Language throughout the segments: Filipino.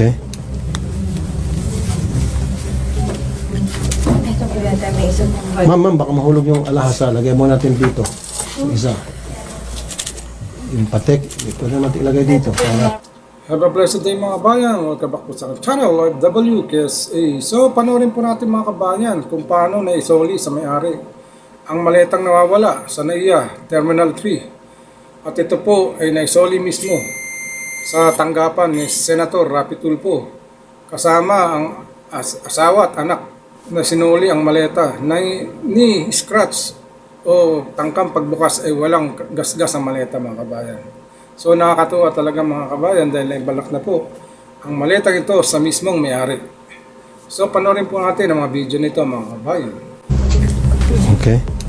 Okay. Ito po yata may isa pong bag. Ma'am, ma'am, baka mahulog yung alahasa. Lagay mo natin dito. Isa. Yung patek, ito na natin ilagay dito. Para, Have a blessed day mga kabayan. Welcome back po sa channel, Live WKSA. So, panoorin po natin mga kabayan kung paano na isoli sa may-ari ang maletang nawawala sa NAIA Terminal 3. At ito po ay naisoli mismo sa tanggapan ni Senator Rapi Tulfo kasama ang as- asawa at anak na sinuli ang maleta na ni scratch o tangkang pagbukas ay walang gasgas ang maleta mga kabayan. So nakakatuwa talaga mga kabayan dahil naibalak na po ang maletang ito sa mismong may-ari. So panoorin po natin ang mga video nito mga kabayan. okay.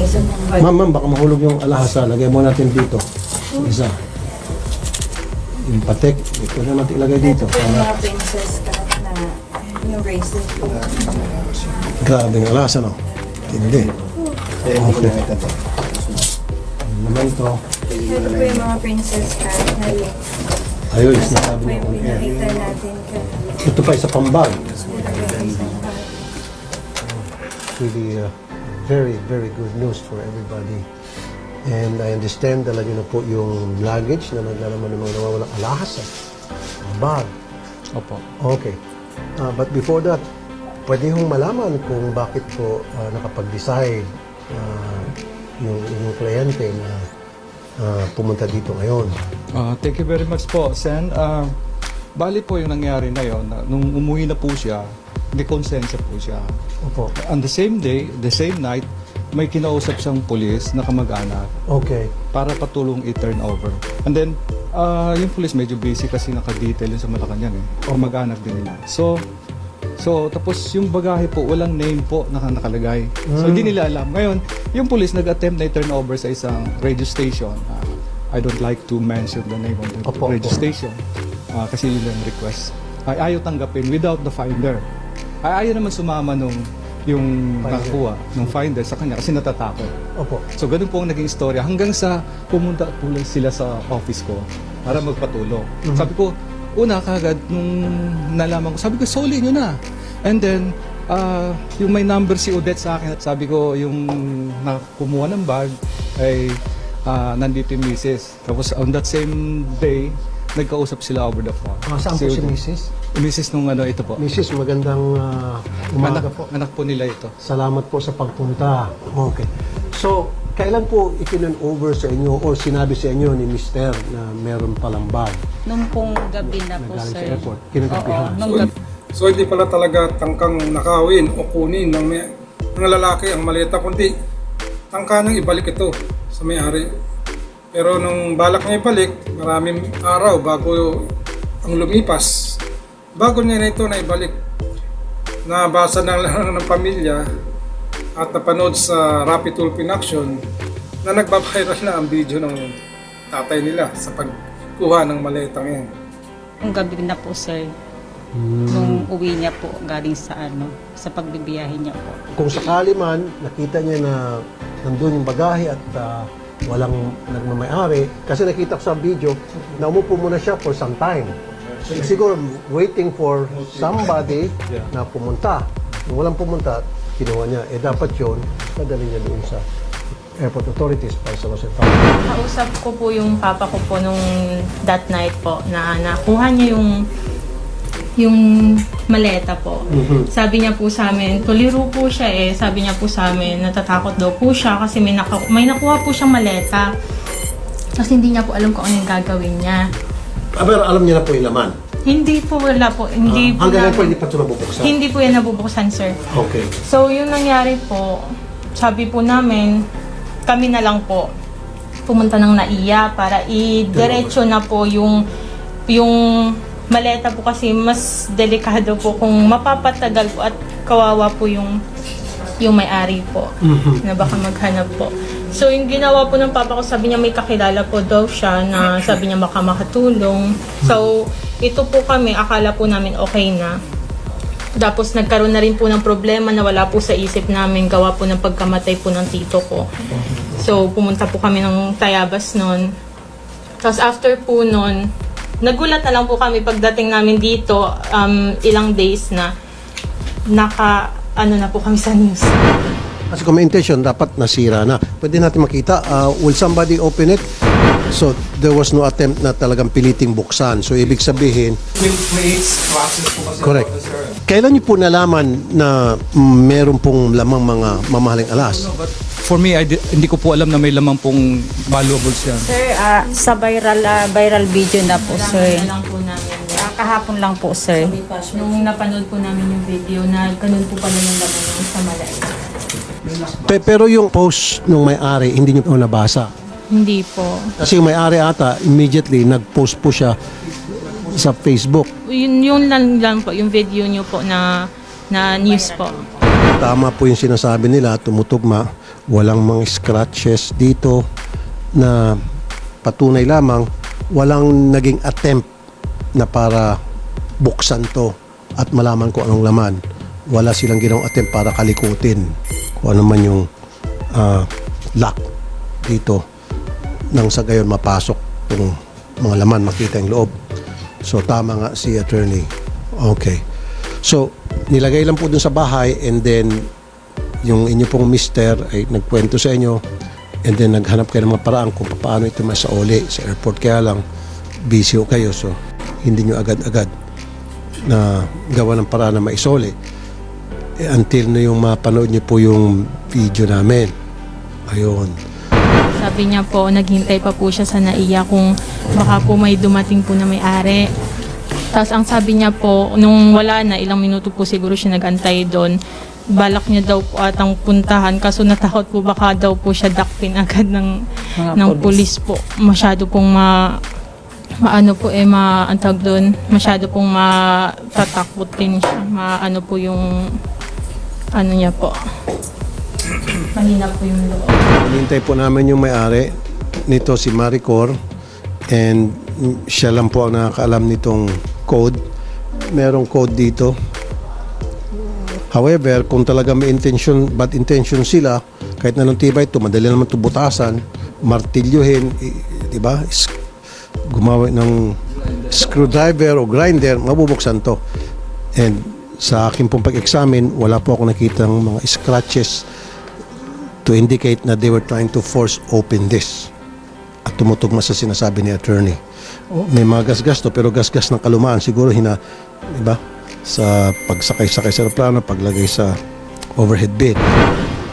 Isa bag. Ma'am, ma'am, baka mahulog yung alahasa. Lagay mo natin dito. Isa. Yung patek, ito na natin ilagay dito. Ito po yung Para, mga princess cut na yung bracelet po. grabe ang alahasa, no? Hindi. Okay. Ano naman ito? Ito po yung mga princess cut na yung Ayun, ito sinasabi po mo yung on air. pinakita natin. Ito pa isa pang bag. Ito po yung isang bag. really uh, very, very good news for everybody. And I understand talaga na po yung luggage na naglalaman ng mga nawawalang alahas. eh. Bag. Opo. Okay. Uh, but before that, pwede hong malaman kung bakit po uh, nakapag-decide uh, yung inyong kliyente na uh, pumunta dito ngayon. Ah, thank you very much po, Sen. Ah, bali po yung nangyari na yon. Nung umuwi na po siya, may konsensya po siya. Opo. On the same day, the same night, may kinausap siyang pulis na kamag-anak Okay. para patulong i-turn over. And then, ah, yung pulis medyo busy kasi naka-detail yun sa Malacanang eh. Kamag-anak din nila. So, so tapos yung bagahe po, walang name po na nakalagay. So, hindi nila alam. Ngayon, yung pulis nag-attempt na i-turn over sa isang radio station. Ah, I don't like to mention the name of the Opo, radio opo. station. Ah, kasi yun yung request. Ay ayaw tanggapin without the finder. Ay ayaw naman sumama nung yung Finder. nakakuha ng finder sa kanya kasi natatakot. Opo. So ganun po ang naging istorya hanggang sa pumunta po sila sa office ko para magpatulong. Sabi ko, una kagad nung nalaman ko, sabi ko, soli nyo na. And then, ah, yung may number si Odette sa akin at sabi ko, yung nakumuha ng bag ay ah, nandito yung misis. Tapos on that same day, nagkausap sila over the phone. Ah, saan po si. Mrs.? Misis nung ano, ito po. Mrs., magandang uh, umaga Anak, po. anak po nila ito. Salamat po sa pagpunta. Okay. So, kailan po ikinan over sa inyo o sinabi sa inyo ni Mister na meron palang bag Nung pong gabi na na po, galing sa sir. airport? Kinagabihan. Oo, nung So, gabi. so hindi pala talaga tangkang nakawin o kunin ng, may, ng lalaki ang maleta, kundi tangka nang ibalik ito sa may-ari. Pero nung balak niya ibalik, maraming araw bago ang lumipas, bago niya na ito na ibalik, nabasa ng lang ng pamilya at napanood sa Rapid Tulp in Action na nagbabiral na ang video ng tatay nila sa pagkuha ng maletang yan. Nung gabi na po, sir. Hmm. Nung uwi niya po galing sa ano, sa pagbibiyahe niya po. Kung sakali man, nakita niya na nandun yung bagahe at ah, walang nagmamayari, kasi nakita ko sa video na umupo muna siya for some time. Siguro waiting for somebody na pumunta. Kung walang pumunta, kinuha niya. Eh dapat yun, padali niya doon sa airport authorities para sa Los Angeles. Kausap ko po yung papa ko po nung that night po na nakuha niya yung yung maleta po. Sabi niya po sa amin, tuliro po siya eh. Sabi niya po sa amin, natatakot daw po siya kasi may, naka, may nakuha po siyang maleta. Kasi hindi niya po alam kung ano yung gagawin niya. Ah, Pero alam niya na po yung laman. Hindi po wala po. Hindi Ah, po hanggang ngayon po namin- hindi pa ito nabubuksan. Hindi po yan nabubuksan, sir. Okay. So, yung nangyari po, sabi po namin, kami na lang po pumunta ng NAIA para i-diretso na po yung yung maleta po kasi mas delikado po kung mapapatagal po at kawawa po yung yung may-ari po na baka maghanap po. So, yung ginawa po ng papa ko, sabi niya may kakilala po daw siya na sabi niya baka makatulong. So, ito po kami, akala po namin okay na. Tapos nagkaroon na rin po ng problema na wala po sa isip namin gawa po ng pagkamatay po ng tito ko. So pumunta po kami ng Tayabas noon. Tapos after po nun, nagulat na lang po kami pagdating namin dito, um, ilang days na, naka, ano na po kami sa news. Kasi kung may intention, dapat nasira na. Pwede natin makita, uh, will somebody open it? So, there was no attempt na talagang piliting buksan. So, ibig sabihin, creates po kasi Correct. kailan niyo po nalaman na mm, meron pong lamang mga mamahaling alas? No, but for me, I di- hindi ko po alam na may lamang pong valuables yan. Sir, ah, sa viral ah, viral video na po, sir. lang po namin. Ah, kahapon lang po, sir. Nung napanood po namin yung video na ganun po pala yung laman yung sa Malay. Pe- pero yung post nung may-ari, hindi niyo po nabasa. Hindi po. Kasi yung may-ari ata, immediately nag-post po siya sa Facebook. Yun, yun lang, lang po, yung video nyo po na, na news po. Tama po yung sinasabi nila, tumutugma. Walang mga scratches dito na patunay lamang. Walang naging attempt na para buksan to at malaman ko anong laman. Wala silang ginawang attempt para kalikutin kung ano man yung ah, lock dito nang sa gayon mapasok yung mga laman, makita yung loob. So tama nga si attorney. Okay. So, nilagay lang po dun sa bahay and then yung inyo pong mister ay nagkwento sa inyo and then naghanap kayo ng mga paraan kung paano ito masauli sa airport. Kaya lang, busy kayo. So, hindi nyo agad-agad na gawa ng paraan na maisoli. Eh, until na yung mapanood nyo po yung video namin. Ayun. Sabi niya po, naghintay pa po siya sa naiya kung baka po may dumating po na may-ari. Tapos ang sabi niya po, nung wala na, ilang minuto po siguro siya nagantay doon, balak niya daw po atang puntahan kaso natakot po baka daw po siya dakpin agad ng Mga ng pulis. pulis po. Masyado pong ma maano po eh ma ang tawag doon, masyado pong matatakbutin siya. Maano po yung ano niya po. Mahina po yung loob. Hinintay po namin yung may-ari nito si Maricor and siya lang po ang nakakaalam nitong code. Merong code dito. However, kung talaga may intention, bad intention sila, kahit na nung tibay ito, madali naman ito butasan, martilyohin, di ba? Gumawa ng screwdriver o grinder, mabubuksan to. And sa akin pong pag-examine, wala po ako nakita ng mga scratches to indicate na they were trying to force open this. At tumutugma sa sinasabi ni attorney. May mga gasgas to, pero gasgas ng kalumaan. Siguro hina, di ba? Sa pagsakay-sakay sa aeroplano, paglagay sa overhead bin.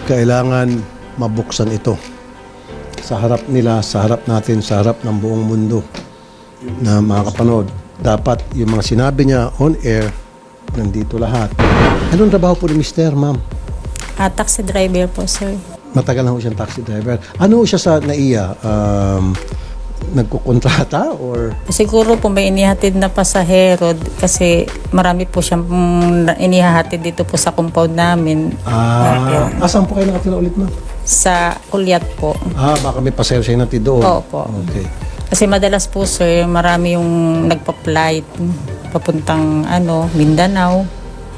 Kailangan mabuksan ito. Sa harap nila, sa harap natin, sa harap ng buong mundo na makakapanood. Dapat yung mga sinabi niya on air, nandito lahat. Anong trabaho po ni Mr. Ma'am? Ah, taxi driver po, sir. Matagal na ho siyang taxi driver. Ano ho siya sa NAIA? Um, nagkukontrata or Siguro po may inihatid na pasahero kasi marami po siyang mm, inihahatid dito po sa compound namin ah, asan po kayo nakatira ulit ma'am? sa Kulyat po. Ah, baka may pasero siya natin doon. Opo. Okay. Kasi madalas po sir, marami yung nagpa-flight papuntang ano, Mindanao.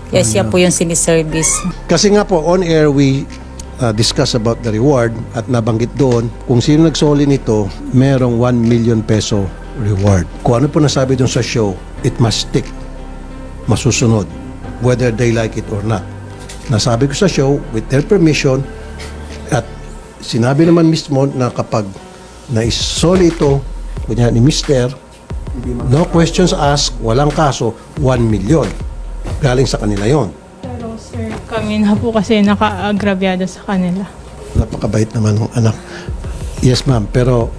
Kaya siya po yung siniservice. Kasi nga po, on air, we uh, discuss about the reward at nabanggit doon, kung sino nagsoli nito, merong 1 million peso reward. Kung ano po nasabi doon sa show, it must stick. Masusunod. Whether they like it or not. Nasabi ko sa show, with their permission, at sinabi naman mismo na kapag naisoli ito, kunya ni Mister, no questions asked, walang kaso, 1 million. Galing sa kanila yon. Kami na po kasi naka-agrabyado sa kanila. Napakabait naman ng anak. Yes, ma'am. Pero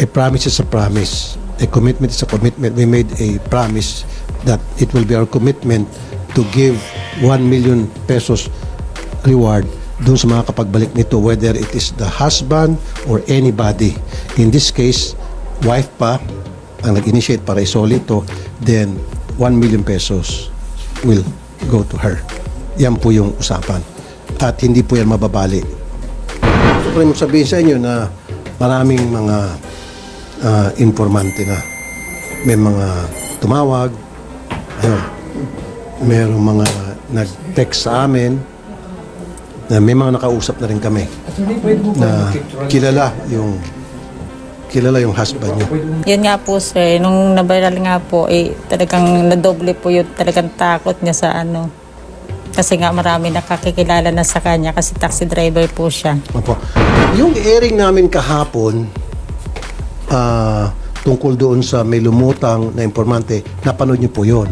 a promise is a promise. A commitment is a commitment. We made a promise that it will be our commitment to give 1 million pesos reward dun sa mga kapagbalik nito, whether it is the husband or anybody. In this case, wife pa ang nag-initiate para isoli ito, then 1 million pesos will go to her. Yan po yung usapan. At hindi po yan mababali. Gusto ko rin sabihin sa inyo na maraming mga ah, informante na. May mga tumawag, ayun, merong mga nag-text sa amin, na may mga nakausap na rin kami na kilala yung kilala yung husband niyo. Yun nga po sir, nung nabiral nga po, eh, talagang nadoble po yung talagang takot niya sa ano. Kasi nga marami nakakikilala na sa kanya kasi taxi driver po siya. Opo. Yung airing namin kahapon, ah, tungkol doon sa may lumutang na informante, napanood niyo po yun.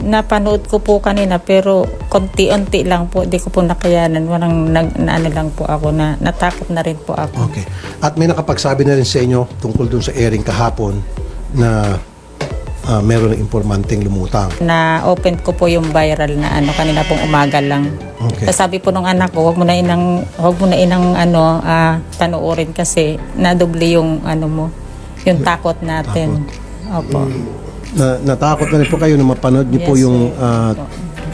Napanood ko po kanina pero konti-unti lang po, di ko po nakayanan. Walang nag, na, ano lang po ako na natakot na rin po ako. Okay. At may nakapagsabi na rin sa inyo tungkol doon sa airing kahapon na ah, meron ng informanteng lumutang. Na open ko po yung viral na ano kanina pong umaga lang. Okay. Tapos sabi po nung anak ko, wag mo na inang wag mo na inang ano ah, panoorin kasi nadoble yung ano mo, yung takot natin. Opo. Na, natakot na rin po kayo na mapanood niyo po Yes, yung sir. ah,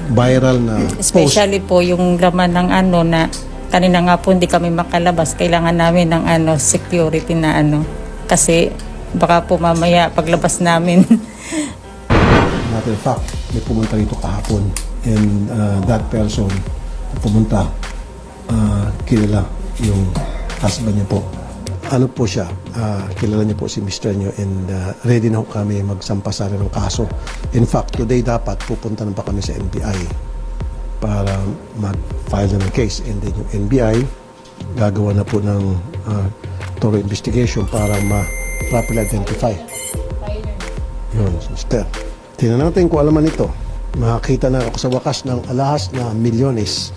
viral na post. Especially po yung laman ng ano na kanina nga po hindi kami makalabas. Kailangan namin ng ano security na ano kasi baka po mamaya paglabas namin Matter of fact, may pumunta rito kahapon and uh, that person pumunta, uh, kilala yung husband niya po. Ano po siya, uh, kilala niya po si Mr. niyo and uh, ready na ho kami magsampa sa rin ng kaso. In fact, today dapat pupunta na pa kami sa NBI para mag-file na ng case and then yung NBI gagawa na po ng uh, thorough investigation para ma-properly identify yun, sister. Tingnan natin kung alaman ito. Makakita na ako sa wakas ng alahas na milyones.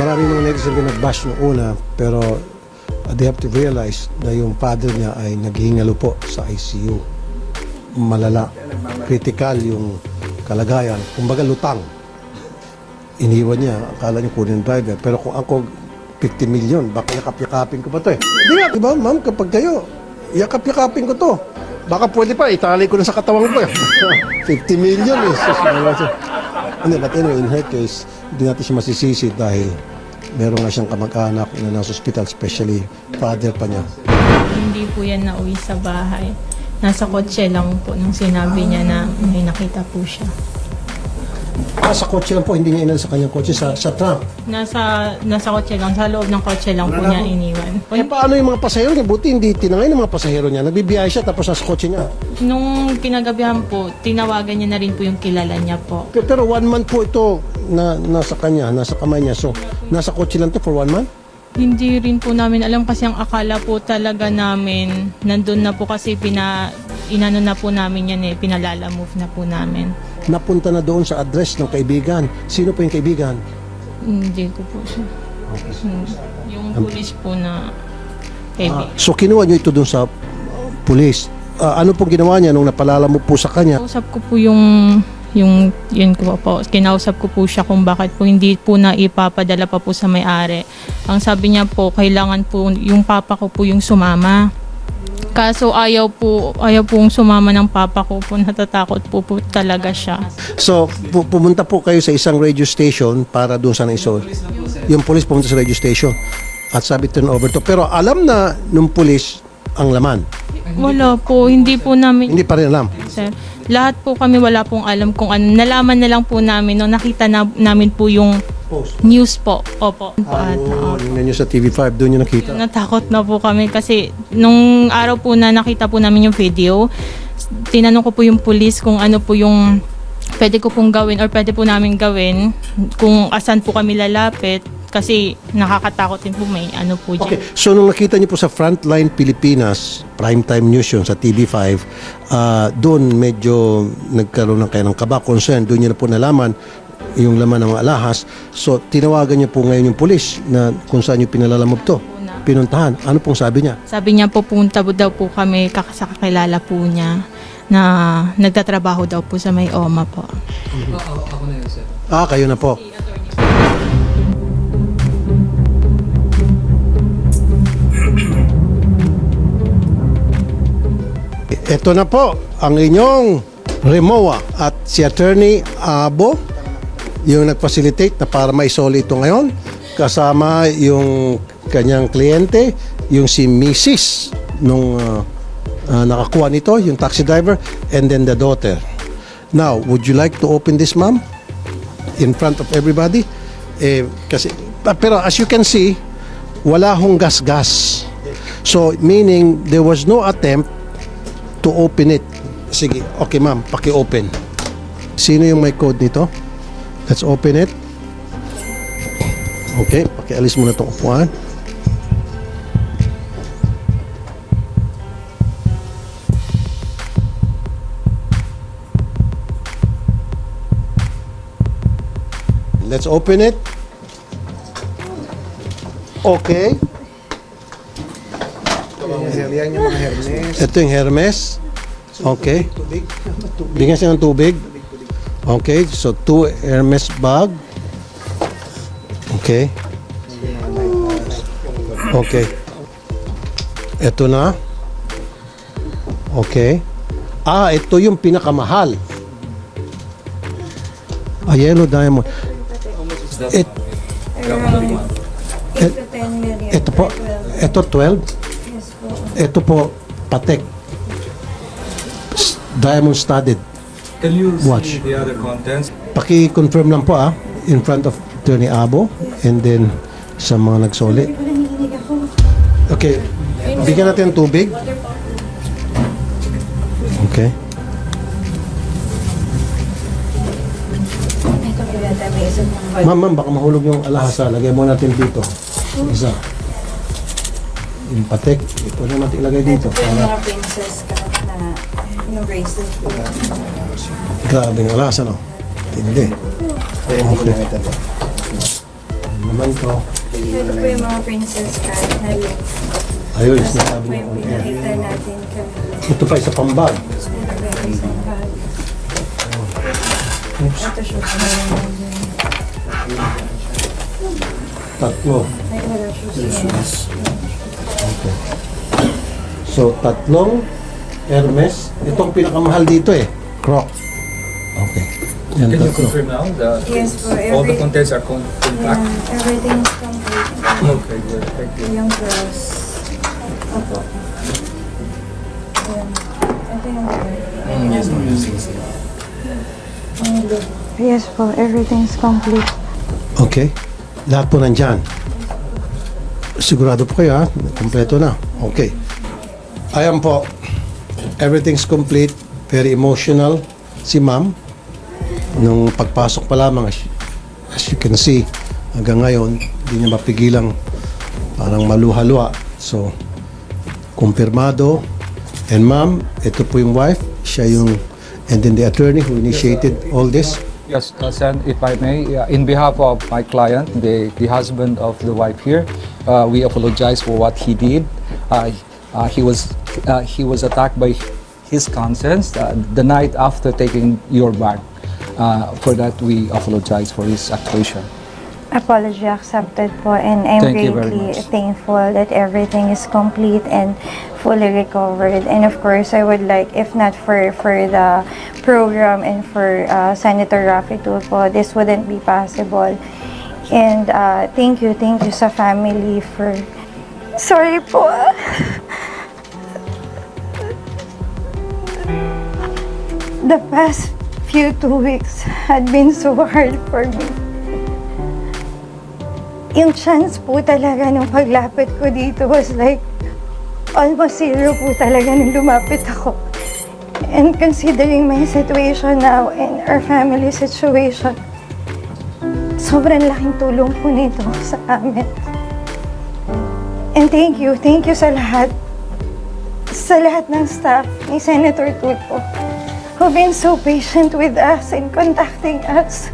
Maraming mga netizen din nag-bash noong una, pero uh, they have to realize na yung father niya ay naghihingalo po sa ICU. Malala. Critical yung kalagayan. Kumbaga lutang. Iniwan niya. Akala niya kunin driver. Pero kung ako 50 million, baka yakap-yakapin ko pa to eh. Hindi nga, di ba ma'am, kapag kayo, yakap-yakapin ko to. Baka pwede pa, itali ko na sa katawan ko eh. 50 million eh. Sus, wala siya. Hindi, but anyway, in her case, hindi natin siya masisisi dahil meron nga siyang kamag-anak na nasa hospital, especially father pa niya. Hindi po yan nauwi sa bahay. Nasa kotse lang po nung sinabi niya na may nakita po siya. Ah, sa kotse lang po, hindi niya inal sa kanyang kotse, sa, sa trunk. Nasa, nasa kotse lang, sa loob ng kotse lang po niya iniwan. Eh, paano yung mga pasahero niya? Buti hindi tinangay ng mga pasahero niya. Nagbibiyahe siya tapos nasa kotse niya. Nung kinagabihan po, tinawagan niya na rin po yung kilala niya po. Pero, pero one month po ito na nasa kanya, nasa kamay niya. So, nasa kotse lang to for one month? Hindi rin po namin alam kasi ang akala po talaga namin, nandun na po kasi pina, inano na po namin yan eh, pinalala move na po namin. Napunta na doon sa address ng kaibigan. Sino po yung kaibigan? Hindi ko po siya. Hmm. Yung police po na kaibigan. So, kinuha niyo ito doon sa uh, police. Ah, ano pong ginawa niya nung napalala mo po sa kanya? Kausap ko po yung yung yun ko po, kinausap ko po siya kung bakit po hindi po na ipapadala pa po sa may-ari. Ang sabi niya po, kailangan po yung papa ko po yung sumama. Kaso ayaw po, ayaw pong sumama ng papa ko po, natatakot po po talaga siya. So, pu- pumunta po kayo sa isang radio station para doon sa iso. Yung police pumunta sa radio station at sabi turn over to. Pero alam na nung police ang laman. Wala po, hindi po namin, Hindi pa rin alam. sir. Lahat po kami wala pong alam kung ano. Nalaman na lang po namin nung nakita na, namin po yung Post. news po. Opo. Po ata. Oh, nyo sa TV5, doon nyo nakita. Natakot na po kami kasi nung araw po na nakita po namin yung video, tinanong ko po yung police kung ano po yung pwede ko pong gawin or pwede po namin gawin kung asan po kami lalapit kasi nakakatakot din po may ano po dyan. Okay, so nung nakita niyo po sa Frontline Pilipinas, primetime news yun sa TV5, ah, doon medyo nagkaroon ng kayo ng kaba, concern, doon niyo na po nalaman yung laman ng mga alahas. So, tinawagan niyo po ngayon yung pulis na kung saan niyo pinalalamog to. Pinuntahan. Ano pong sabi niya? Sabi niya po punta po daw po kami kakasakakilala po niya na nagtatrabaho daw po sa may OMA po. Ah, kayo na po. Ito na po ang inyong Remoa at si Attorney Abo yung nag-facilitate na para maisoli ito ngayon kasama yung kanyang kliyente yung si Mrs. nung uh, uh, nakakuha nito yung taxi driver and then the daughter. Now would you like to open this ma'am? In front of everybody? Eh, kasi pa- pero as you can see wala hong gas-gas. So, meaning there was no attempt to open it. Sige, okay ma'am, paki-open. Sino yung may code nito? Let's open it. Okay, pakialis muna itong upuan. Let's open it. Okay. Ito yung Hermes. Okay. Bigyan siya ng tubig. Okay, so two Hermes bag. Okay. Okay. Ito na. Okay. Ah, ito yung pinakamahal. Ah, yellow diamond. It, Around 8 to 10 million. ito po, per 12. ito 12. Ito po, Patek. Diamond studded. Can you Watch. the other contents? Paki-confirm lang po ah, in front of Attorney Abo and then sa mga nagsoli. Okay, bigyan natin ng tubig. Okay. Ma'am, ma'am, baka mahulog yung alahasa. Lagay mo natin dito. Isa. Yung patek, ito na natin ilagay dito. Ito yung Para mga princess cut na yung bracelet grabe yung alahasa, no? Hindi. Okay. Ano naman to? Ito po yung mga princess cut na link. Ayun, sinasabi niya. yung pinakita natin kanina. Ito pa isa pang bag. Bag. Ito siya Tatlo. Ay, wala siya siya. So, tatlong Hermes. Itong pinakamahal dito eh. Croc. Okay. Yan, Can you tatlo. confirm now that Yes po, all the every, contents are con- yeah, everything is complete. Okay, good. Thank you. Yung cross. Opo. Ayan. Ito yung yes, no, Yes po, everything's complete. Okay. Lahat po nandyan. Sigurado po kayo ha? Kompleto na. Okay. Ayan po. Everything's complete. Very emotional. Si ma'am. Nung pagpasok pa lamang, as, as you can see, hanggang ngayon, hindi niya mapigilang parang maluhalwa. So, kumpirmado. And ma'am, ito po yung wife. Siya yung, and then the attorney who initiated all this. Yes, uh, if I may, uh, in behalf of my client, the, the husband of the wife here, uh, we apologize for what he did. Uh, uh, he was uh, he was attacked by his conscience uh, the night after taking your bag. Uh, for that, we apologize for his actuation. Apology accepted po and I'm Thank you very greatly much. thankful that everything is complete and fully recovered. And of course, I would like, if not for, for the program and for uh, Senator Rafi Tulfo, this wouldn't be possible. And uh, thank you, thank you sa family for... Sorry po. The past few two weeks had been so hard for me. Yung chance po talaga nung paglapit ko dito was like almost zero po talaga nung lumapit ako. And considering my situation now and our family situation, sobrang laking tulong po nito sa amin. And thank you, thank you sa lahat. Sa lahat ng staff ni Senator Tulfo who been so patient with us in contacting us.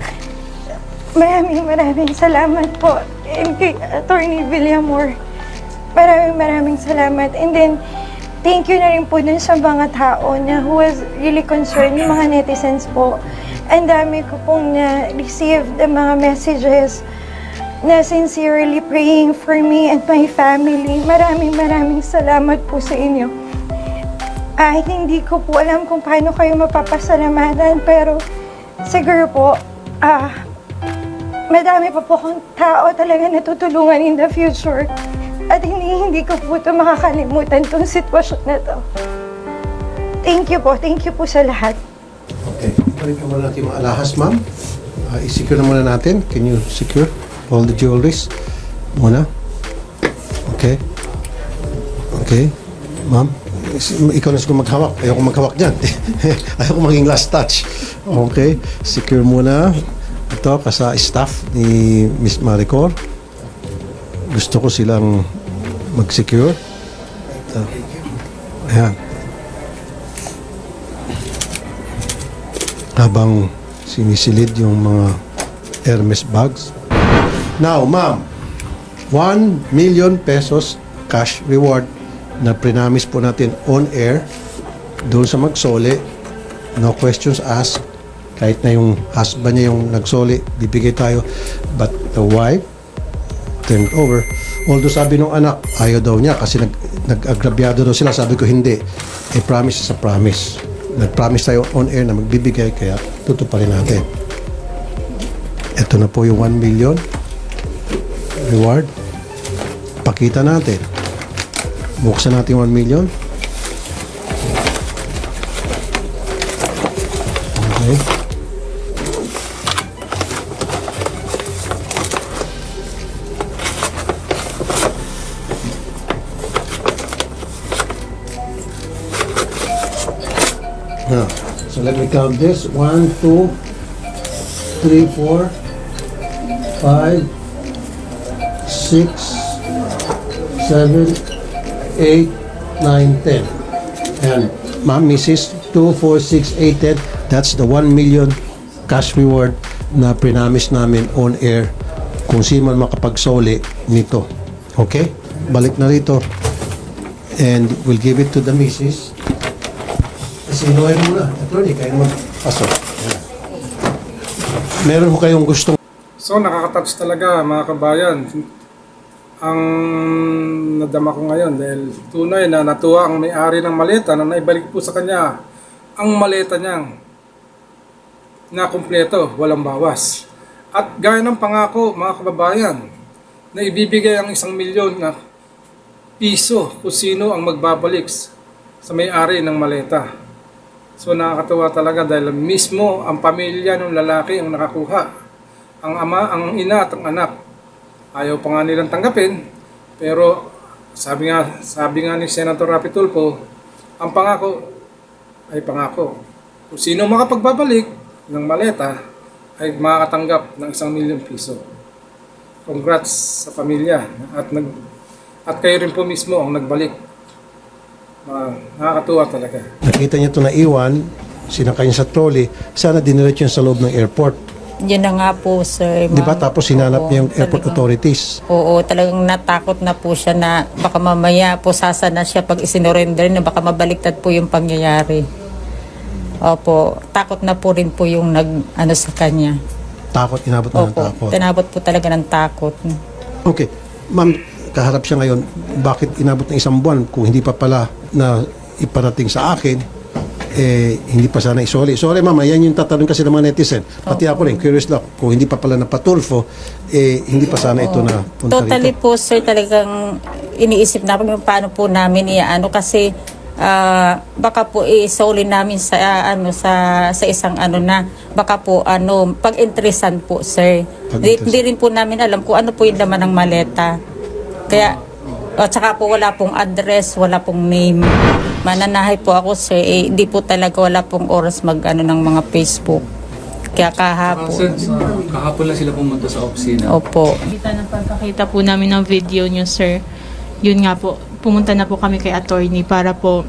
Maraming maraming salamat po. And kay Attorney Villamor, maraming maraming salamat. And then, thank you na rin po dun sa mga tao na who was really concerned, mga netizens po. Ang dami ko pong na-receive ng mga messages na sincerely praying for me and my family. Maraming maraming salamat po sa inyo. Ay, hindi ko po alam kung paano kayo mapapasalamatan, pero siguro po, ah, madami pa po akong tao talaga na tutulungan in the future. At hindi, hindi ko po ito makakalimutan tong sitwasyon na to. Thank you po, thank you po sa lahat. Balik na muna natin mga alahas, ma'am. Uh, i-secure na muna natin. Can you secure all the jewelries? Muna. Okay. Okay. Ma'am, ikaw na siguro maghawak. Ayoko maghawak dyan. Ayoko maging last touch. Okay. Secure muna. Ito, kasa staff ni Miss Maricor. Gusto ko silang mag-secure. Ito. Ayan. Habang sinisilid yung mga Hermes bags. Now, ma'am, 1 million pesos cash reward na prinamis po natin on air doon sa magsoli. No questions asked. Kahit na yung husband niya yung nagsoli, bibigay tayo. But the wife turned over. Although sabi nung anak, ayaw daw niya kasi nag, nag-agrabyado daw sila. Sabi ko, hindi. A promise is a promise. Nag-promise tayo on air na magbibigay, kaya tutuparin natin. Ito na po yung 1 million reward. Pakita natin. Buksan natin 1 million. Okay. Let me count this. One, two, three, four, five, six, seven, eight, nine, ten. And ma'am, Mrs. 2, 4, 6, 8, 10. That's the 1 million cash reward na prinamis namin on air kung sino man makapagsoli nito. Okay? Balik na rito. And we'll give it to the Mrs. Sinuhin muna. Attorney, kayo magpasok. Ayan. Meron ko kayong gustong So nakaka-touch talaga mga kabayan. Ang nadama ko ngayon dahil tunay na natuwa ang may-ari ng maleta na naibalik po sa kanya ang maleta niyang na kumpleto, walang bawas. At gaya ng pangako mga kababayan na ibibigay ang isang milyon na piso kung sino ang magbabalik sa may-ari ng maleta. So nakakatuwa talaga dahil mismo ang pamilya ng lalaki ang nakakuha ang ama, ang ina at ang anak. Ayaw pa nga nilang tanggapin, pero sabi nga, sabi nga ni Senator Rapi ang pangako ay pangako. Kung sino makapagbabalik ng maleta ay makakatanggap ng isang milyon piso. Congrats sa pamilya at nag at kayo rin po mismo ang nagbalik. Ah, nakakatuwa talaga. nakita niya ito na iwan, sinakay niya sa trolley, sana diniretso niya sa loob ng airport. Yun na nga po, sir. Di ba? ma'am. Tapos hinanap Oo, niya yung airport talagang- authorities. Oo, talagang natakot na po siya na baka mamaya po sasana siya pag isinorender na baka mabaliktad po yung pangyayari. Opo, takot na po rin po yung nag ano sa kanya. Takot, inabot na ng Opo, takot. tinabot po talaga ng takot. Okay. Ma'am, kaharap siya ngayon, bakit inabot ng isang buwan kung hindi pa pala na iparating sa akin, eh, hindi pa sana isoli. Sorry mama, yan yung tatanong kasi ng mga netizen. Pati ako rin, curious lang, kung hindi pa pala napatulfo, eh, hindi pa sana ito na punta Totally rito. po sir talagang iniisip namin kung paano po namin iaano kasi ah, baka po isoli namin sa ah, ano sa sa isang ano na baka po ano pag-interesan po sir. Hindi rin po namin alam kung ano po yung laman ng maleta. Kaya at saka po wala pong address, wala pong name. Mananahay po ako sir, eh, hindi po talaga wala pong oras mag ano ng mga Facebook. Kaya kahapon. kahapon lang sila pumunta sa opisina. Opo. Kita ng pagkakita po namin ng video niyo, sir. Yun nga po, pumunta na po kami kay attorney para po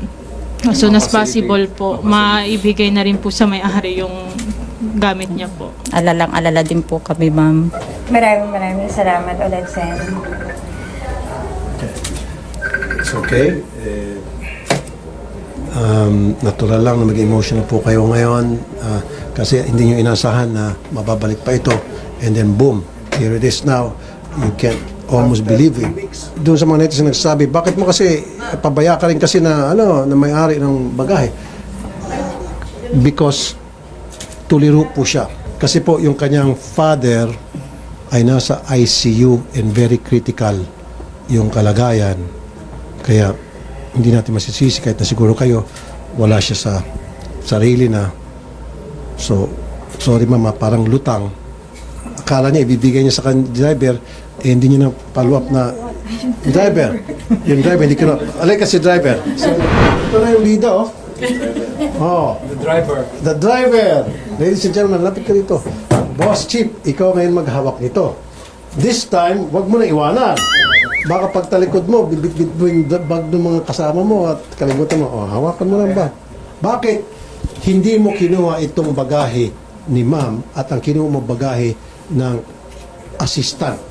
as soon as possible po, maibigay na rin po sa may-ari yung gamit niya po. Alalang alala din po kami, ma'am. Maraming maraming salamat ulit, Sen. Okay. Eh, um, natural lang na maging emotional po kayo ngayon ah, kasi hindi nyo inasahan na mababalik pa ito and then boom, here it is now. You can't almost believe it. Doon sa mga netizen nagsasabi, bakit mo kasi pabaya ka rin kasi na ano na may-ari ng bagahe? Because tuliro po siya. Kasi po yung kanyang father ay nasa ICU and very critical yung kalagayan. Kaya hindi natin masisisi kahit na siguro kayo wala siya sa sarili na. So, sorry mama, parang lutang. Akala niya ibibigay niya sa kan driver, eh hindi niya na follow up na driver. Yung driver, hindi ko na... Alay kasi driver. So, ito na yung bida, oh. Oh. The driver. The driver. Ladies and gentlemen, lapit ka dito. Boss Chip, ikaw ngayon maghawak nito. This time, wag mo na iwanan. Baka pagtalikod mo, bibit-bit mo yung bag ng mga kasama mo at kalimutan mo, oh, hawakan mo lang ba? Bakit hindi mo kinuha itong bagahe ni ma'am at ang kinuha mo bagahe ng assistant?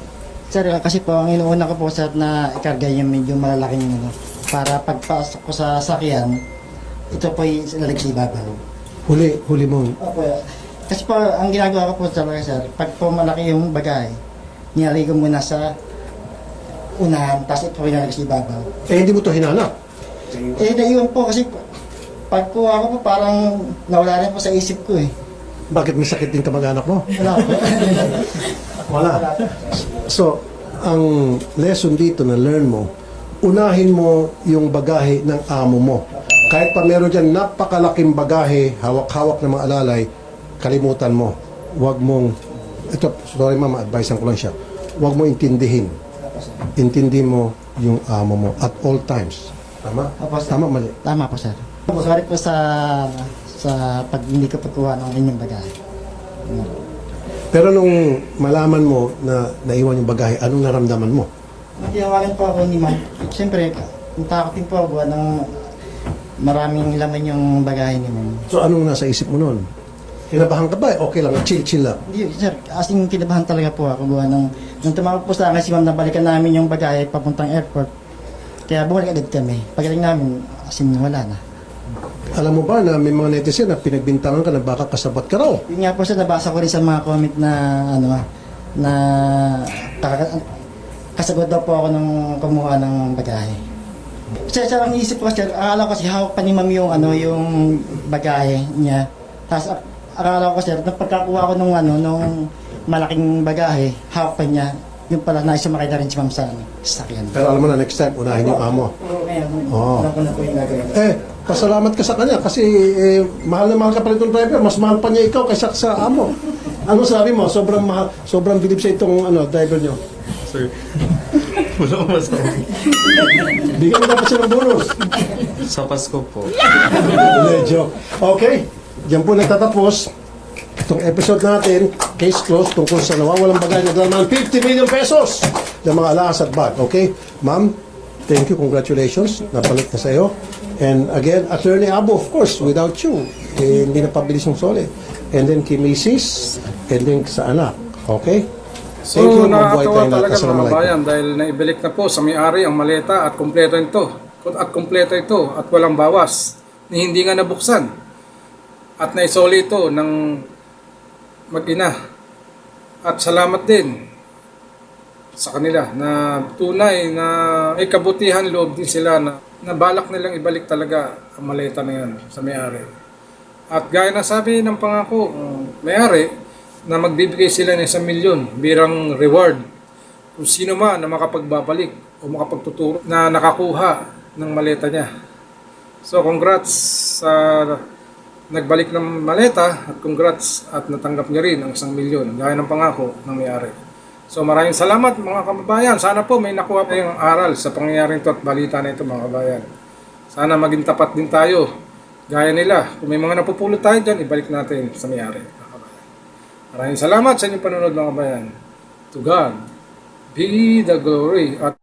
Sir, kasi po, ang inuuna ko po sir na ikarga yung medyo malalaking ano, para pagpasok ko sa sakyan, ito po yung lalig sa ibabaw. Huli, huli mo. Opo, kasi po, ang ginagawa ko po talaga sir, pag po malaki yung bagay, nilalagay ko muna sa unahan, tapos ito lalig sa ibabaw. Eh, hindi mo to hinanap. Eh, naiwan po kasi pag po ako po, parang nawala rin po sa isip ko eh. Bakit may sakit din kamag-anak mo? Wala po. Wala. So, ang lesson dito na learn mo, unahin mo yung bagahe ng amo mo. Kahit pa meron dyan napakalaking bagahe, hawak-hawak na mga alalay, kalimutan mo. Huwag mong, ito, sorry mama, advice ko lang siya. Huwag mo intindihin. Intindi mo yung amo mo at all times. Tama? Opo, sir. Tama, mali. Tama po sir. Sorry po sa sa pag hindi ko pagkuha ng inyong bagay. Pero nung malaman mo na naiwan yung bagahe, anong naramdaman mo? Tinawagan po ako ni ma'am. Siyempre, natakot din po ako ng maraming laman yung bagahe ni ma'am. So, anong nasa isip mo noon? Kinabahan ka ba? Okay lang, chill-chill lang. Hindi, sir, as in kinabahan talaga po ako gawa ng nung tumawag po sa akin si ma'am na balikan namin yung bagahe papuntang airport. Kaya bumalik agad kami. Pagaling namin, as in wala na. Alam mo ba na may mga netizen na pinagbintangan ka na baka kasabat ka raw? Yun nga po sir, nabasa ko rin sa mga comment na ano na kaka- kasagot daw po ako nung kumuha ng bagahe. Sir, sir, ang isip ko sir, akala ko kasi hawak pa ni ma'am yung ano, yung bagahe niya. Tapos akala ko sir, nung pagkakuha ko nung ano, nung malaking bagahe, hawak pa niya. Yung pala, naisumakay na rin si ma'am sa ano, sasakyan. Pero alam mo na, next time, unahin yung amo. Oo, ngayon, Oo. ko na po yung gagawin. Eh, pasalamat ka sa kanya kasi eh, mahal na mahal ka pa rin itong driver. Mas mahal pa niya ikaw kaysa sa amo. Ano sabi mo? Sobrang mahal, sobrang bilib sa itong ano, driver niyo. Sir, wala ko masabi. Bigyan mo dapat siya ng bonus. Sa Pasko po. Hindi, joke. Okay, diyan po nagtatapos itong episode natin, case closed, tungkol sa nawawalang bagay na dalaman 50 million pesos ng mga alahas at bag. Okay? Ma'am, thank you, congratulations. Napalik na sa iyo. And again, Attorney Abo, of course, without you, eh, hindi na pabilis yung solid. And then kay Mrs. and then sa anak. Okay? So, Thank you, mabuhay tayong lahat. talaga mga Assalamualaikum. bayan dahil naibalik na po sa may-ari ang maleta at kompleto ito. At kompleto ito at walang bawas. Ni hindi nga nabuksan. At naisoli ito ng mag-ina. At salamat din sa kanila na tunay na may kabutihan loob din sila na, na balak nilang ibalik talaga ang maleta na yan sa may-ari. At gaya na sabi ng pangako, um, may-ari, na magbibigay sila ng isang milyon birang reward kung sino man na makapagbabalik o makapagtuturo na nakakuha ng maleta niya. So congrats sa nagbalik ng maleta at congrats at natanggap niya rin ang isang milyon gaya ng pangako ng may-ari. So maraming salamat mga kababayan. Sana po may nakuha pa yung aral sa pangyayaring ito at balita na ito mga kababayan. Sana maging tapat din tayo gaya nila. Kung may mga napupulot tayo dyan, ibalik natin sa may-ari. Maraming salamat sa inyong panonood mga kababayan. To God be the glory. At